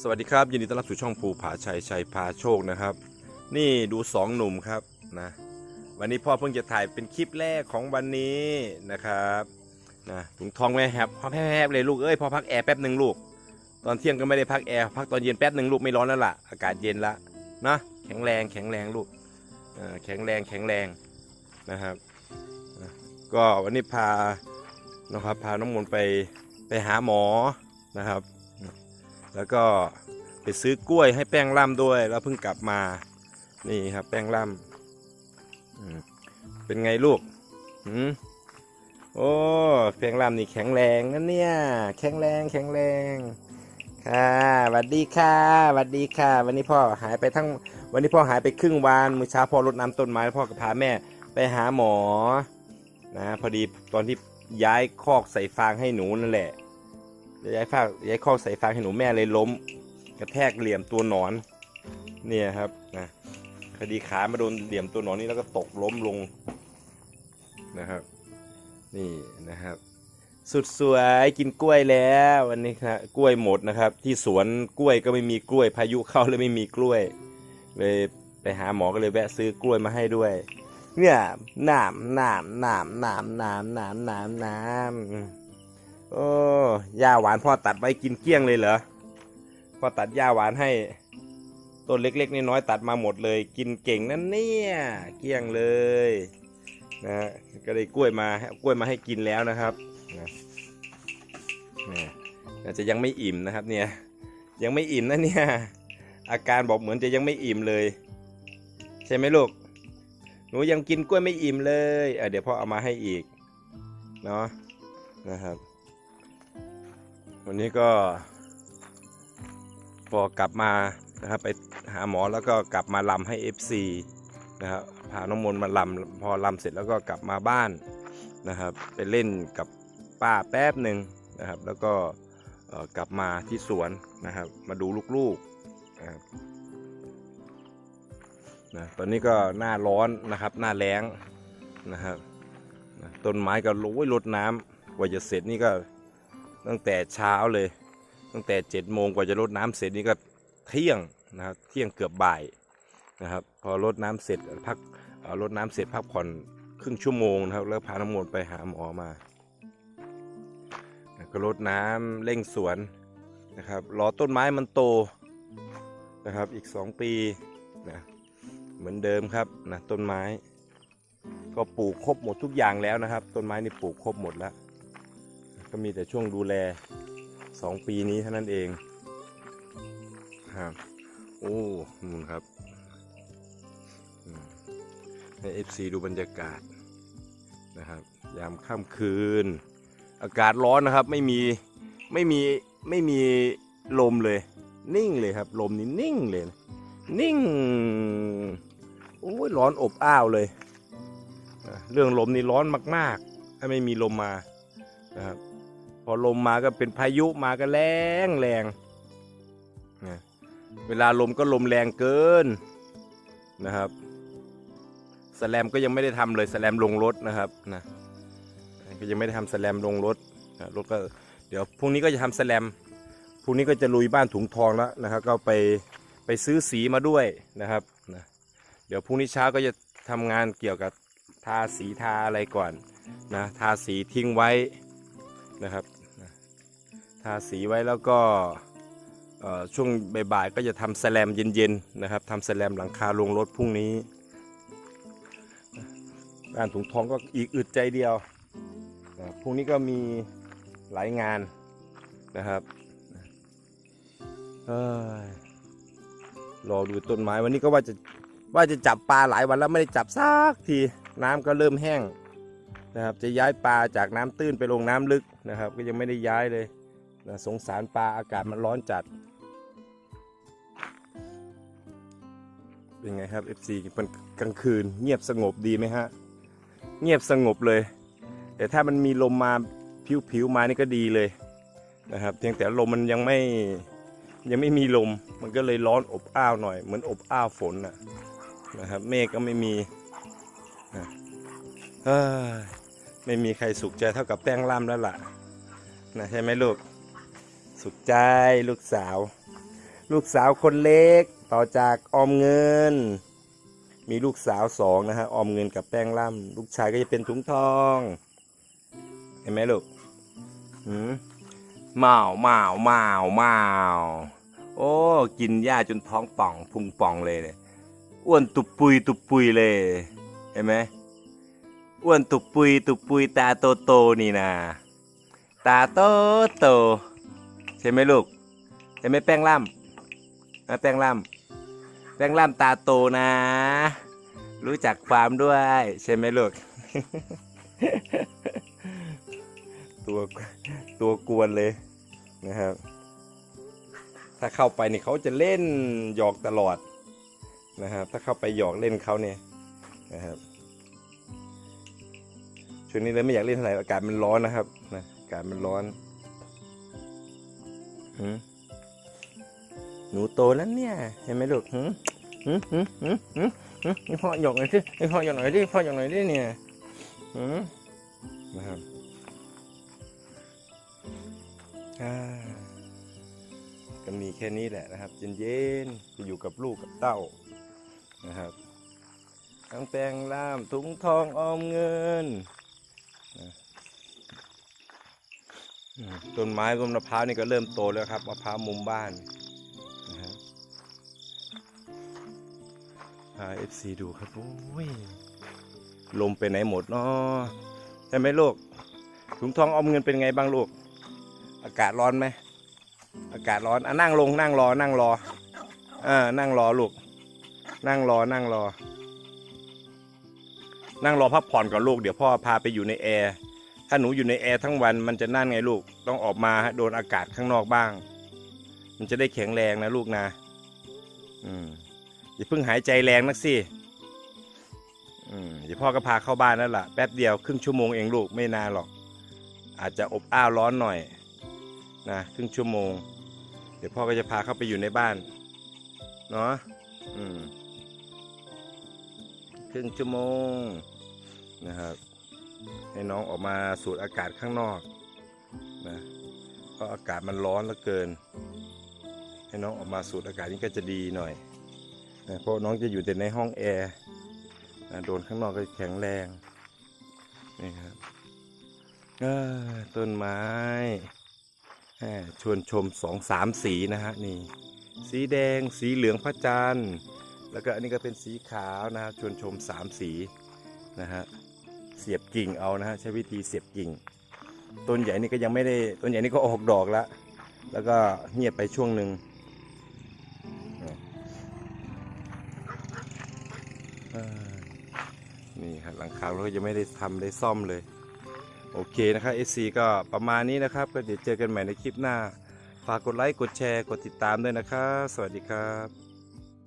สวัสดีครับ ยินดีต้อนรับสู่ช่องภูผาชัยชัยพาโชคนะครับ นี่ดูสองหนุ่มครับนะวันนี้พ่อเพิ่งจะถ่ายเป็นคลิปแรกของวันนี้นะครับนะถุงทองแม่แฮบพ่อแฮบเลยลูกเอ้ยพ่อพักแอร์แป๊บหนึ่งลูก ตอนเที่ยงก็ไม่ได้พักแอร์พักตอนเย็นแป๊บหนึ่งลูกไม่ร้อนแล้วล่ะอากาศเย็นละนะแข็งแรงแข็งแรงลูกแข็งแรงแข็งแรงนะครับนะก็วันนี้พานะครับพาน้องมนต์ไปไปหาหมอนะครับ แล้วก็ไปซื้อกล้วยให้แป้งล่ำด้วย แล้วเพิ่งกลับมา นี่ครับแป้งล่ำเป็นไงลูกหืมโอ้แป้งล่ำนี่แข็งแรงนะเนี่ย แข็งแรงแข็งแรงค่ะสวัสดีค่ะสวัสดีค่ะ วันนี้พ่อหายไปทั้ง วันนี้พ่อหายไปครึ่งวันมื้อเช้าพ่อรดน้ำต้นไม้พ่อก็พาแม่ไปหาหมอ นะ พอดีตอนที่ย้ายคอกใส่ฟางให้หนูนั่นแหละ ย้ายฟางย้ายคอใส่ฟางให้หนูแม่เลยล้ม กระแทกเหลี่ยมตัวหนอน เนี่ยครับนะคดีขามาโดนเหลี่ยมตัวหนอนนี่แล้วก็ตกล้มลงนะครับ นี่นะครับ สุดสวยกินกล้วยแล้ววันนี้ครับกล้วยหมดนะครับ ที่สวนกล้วยก็ไม่มีกล้วย พายุเข้าเลยไม่มีกล้วย เลยไปหาหมอก็เลยแวะซื้อกล้วยมาให้ด้วย เนี่ยหนามหนามหนามหนามหนามหนามหนามหนาม โอ้หญ้าหวานพ่อตัดไว้กินเกลี้ยงเลยเหรอพ่อตัดหญ้าหวานให้ต้นเล็กๆน้อยๆตัดมาหมดเลย กินเก่งนั่นเนี่ยเกลี้ยงเลยนะก็ได้กล้วยมากล้วยมาให้กินแล้วนะครับนะเนี่าจะยังไม่อิ่มนะครับเนี่ยยังไม่อิ่มนะเนี่ยอาการบอกเหมือนจะยังไม่อิ่มเลย ใช่ไหมลูกหนูยังกินกล้วยไม่อิ่มเลยเเดี๋ยวพ่อเอามาให้อีกเนาะนะครับ วันนี้ก็พอกลับมานะครับไปหาหมอแล้วก็กลับมาลำให้ FC นะครับพาน้องมนต์มาลำพอลำเสร็จแล้วก็กลับมาบ้านนะครับไปเล่นกับป้าแป๊บหนึ่งนะครับ แล้วก็กลับมาที่สวนนะครับ มาดูลูกๆนะครับนะตอนนี้ก็หน้าร้อนนะครับหน้าแล้งนะครับต้นไม้ก็โอ้ยรดน้ำกว่าจะเสร็จนี่ก็ ตั้งแต่เช้าเลย ตั้งแต่เจ็ดโมงกว่าจะรดน้ำเสร็จนี่ก็เที่ยงนะครับเที่ยงเกือบบ่ายนะครับพอรดน้ำเสร็จพักเอ่อรดน้ำเสร็จพักผ่อนครึ่งชั่วโมงนะครับแล้วพาน้ำมนต์ไปหาหมอมาก็รดน้ำเร่งสวนนะครับรอต้นไม้มันโตนะครับอีกสองปีนะเหมือนเดิมครับนะต้นไม้ ก็ปลูกครบหมดทุกอย่างแล้วนะครับ ต้นไม้นี่ปลูกครบหมดแล้ว ก็มีแต่ช่วงดูแลสองปีนี้เท่านั้นเองครับโอ้นู่นครับให้เอฟซีดูบรรยากาศนะครับ ยามค่ำคืน อากาศร้อนนะครับ ไม่มีไม่มีไม่มีลมเลย นิ่งเลยครับ ลมนี่นิ่งเลย นิ่งโอ้ยร้อนอบอ้าวเลย เรื่องลมนี่ร้อนมากๆ ถ้าไม่มีลมมานะครับ พอลมมาก็เป็นพายุมาก็แรงแรงนะเวลาลมก็ลมแรงเกินนะครับสแลมก็ยังไม่ได้ทำเลยสแลมลงรถนะครับนะก็ยังไม่ได้ทำสแลมลงรถนะรถก็เดี๋ยวพรุ่งนี้ก็จะทำสแลมพรุ่งนี้ก็จะลุยบ้านถุงทองแล้วนะครับ ก็ไปไปซื้อสีมาด้วยนะครับนะเดี๋ยวพรุ่งนี้เช้าก็จะทำงานเกี่ยวกับทาสีทาอะไรก่อนนะทาสีทิ้งไว้นะครับ ทาสีไว้แล้วก็ช่วงบ่ายๆก็จะทำแสลมเย็นๆนะครับทำแสลมหลังคาลงรถพรุ่งนี้งานถุงทองก็อีกอึดใจเดียวพรุ่งนี้ก็มีหลายงานนะครับเอ้ยรอดูต้นไม้วันนี้ก็ว่าจะว่าจะจับปลาหลายวันแล้วไม่ได้จับสักทีน้ำก็เริ่มแห้งนะครับ จะย้ายปลาจากน้ำตื้นไปลงน้ำลึกนะครับ ก็ยังไม่ได้ย้ายเลย นะสงสารปลาอากาศมันร้อนจัด เป็นไงครับ FC มันกลางคืน เงียบสงบดีไหมฮะ เงียบสงบเลย แต่ถ้ามันมีลมมาผิวๆมานี่ก็ดีเลยนะครับเพียงแต่ลมมันยังไม่ยังไม่มีลมมันก็เลยร้อนอบอ้าวหน่อย เหมือนอบอ้าวฝนนะนะครับเมฆก็ไม่มีนะเอ้ยไม่มีใครสุขใจเท่ากับแป้งล่ำแล้วล่ะนะใช่ไหมลูก สุขใจลูกสาว ลูกสาวคนเล็กต่อจากออมเงิน มีลูกสาวสองนะฮะออมเงินกับแป้งล่ำลูกชายก็จะเป็นถุงทอง เห็นไหมลูกหืมเมาเมาเมาเมาโอ้ กินหญ้าจนท้องป่องพุงป่องเลยเนี่ยอ้วนตุบปุยตุบปุยเลย เห็นไหมอ้วนตุบปุยตุบปุยตาโตโตนี่นะตาโตโต ใช่ไหมลูกใช่ไหมแป้งล่ำนะแป้งล่ำแป้งล่ำตาโตนะ รู้จักความด้วย ใช่ไหมลูก ตัวตัวกวนเลยนะครับ ถ้าเข้าไปนี่เขาจะเล่นหยอกตลอดนะครับ ถ้าเข้าไปหยอกเล่นเขาเนี่ยนะครับช่วงนี้เลยไม่อยากเล่นเท่าไหร่อากาศมันร้อนนะครับนะอากาศมันร้อน หนูโตแล้วเนี่ยเห็นไหมลูกหืมหืมหืมหืมหืมให้พ่อหยอกหน่อยสิให้พ่อหยอกหน่อยดิพ่อหยอกหน่อยดิเนี่ยหืมนะครับก็มีแค่นี้แหละนะครับเย็นๆจะอยู่กับลูกกับเต้านะครับทั้งแปลงล่ามถุงทองออมเงินนะ ต้นไม้ต้นมะพร้าวนี่ก็เริ่มโตแล้วครับมะพร้าวมุมบ้านนะครับพาเอฟซีดูครับโอ้ยลมไปไหนหมดเนาะใช่ไหมลูกถุงทองออมเงินเป็นไงบ้างลูก อากาศร้อนไหมอากาศร้อนอะนั่งลงนั่งรอนั่งรออ่านั่งรอลูก นั่งรอนั่งรอ นั่งรอพักผ่อนก่อนลูกเดี๋ยวพ่อพาไปอยู่ในแอร์ ถ้าหนูอยู่ในแอร์ทั้งวันมันจะนั่นไงลูก ต้องออกมาโดนอากาศข้างนอกบ้าง มันจะได้แข็งแรงนะลูกนะ อืมอย่าเพิ่งหายใจแรงนักสิอืมเดี๋ยวพ่อก็พาเข้าบ้านแล้วล่ะแป๊บเดียวครึ่งชั่วโมงเองลูกไม่นานหรอก อาจจะอบอ้าวร้อนหน่อยนะครึ่งชั่วโมง เดี๋ยวพ่อก็จะพาเข้าไปอยู่ในบ้านเนาะอืมครึ่งชั่วโมงนะครับ ให้น้องออกมาสูดอากาศข้างนอกนะเพราะอากาศมันร้อนเหลือเกิน ให้น้องออกมาสูดอากาศนี่ก็จะดีหน่อยนะเพราะน้องจะอยู่แต่ในห้องแอร์นะโดนข้างนอกก็แข็งแรงนี่ครับต้นไม้ชวนชมสองสามสีนะฮะนี่ สีแดงสีเหลืองพระจันทร์แล้วก็อันนี้ก็เป็นสีขาวนะฮะชวนชมสามสีนะฮะ เสียบกิ่งเอานะฮะใช้วิธีเสียบกิ่ง ต้นใหญ่นี่ก็ยังไม่ได้ต้นใหญ่นี่ก็ออกดอกแล้ว แล้วก็เงียบไปช่วงหนึ่งนี่ครับหลังคาเราก็ยังไม่ได้ทำได้ซ่อมเลย โอเคนะครับ SC ก็ประมาณนี้นะครับ ก็เดี๋ยวเจอกันใหม่ในคลิปหน้า ฝากกดไลค์กดแชร์กดติดตามด้วยนะครับ สวัสดีครับ